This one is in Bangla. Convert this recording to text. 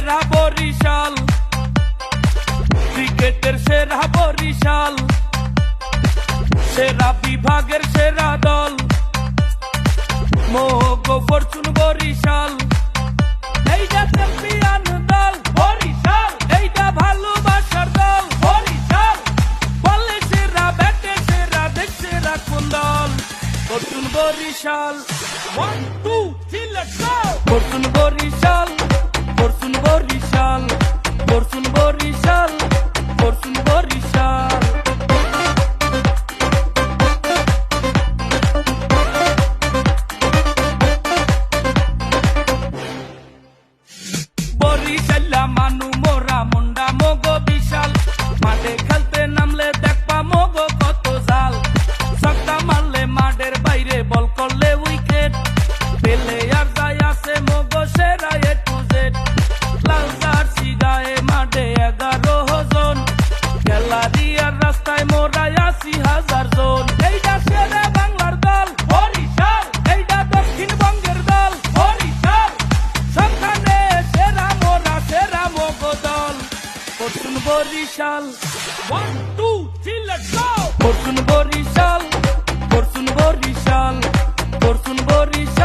সেরা বরিশাল। ক্রিকেটের সেরা বরিশাল। সেরা বিভাগের সেরা দল। মোগো ফরচুন বরিশাল। এই এইটা চ্যাম্পিয়ন দল, বরিশাল। এইটা ভালোবাসার দল, বরিশাল। বলে সেরা ব্যাটে সেরা দেখ সেরা কোন দল। Fortune Barishal one two three let's go Fortune Barishal Fortune Barishal বরিশাল্লা মানু মোরা নতুন Barishal. One two three let's go নতুন বরিশাল নতুন বরিশাল নতুন বরিশাল।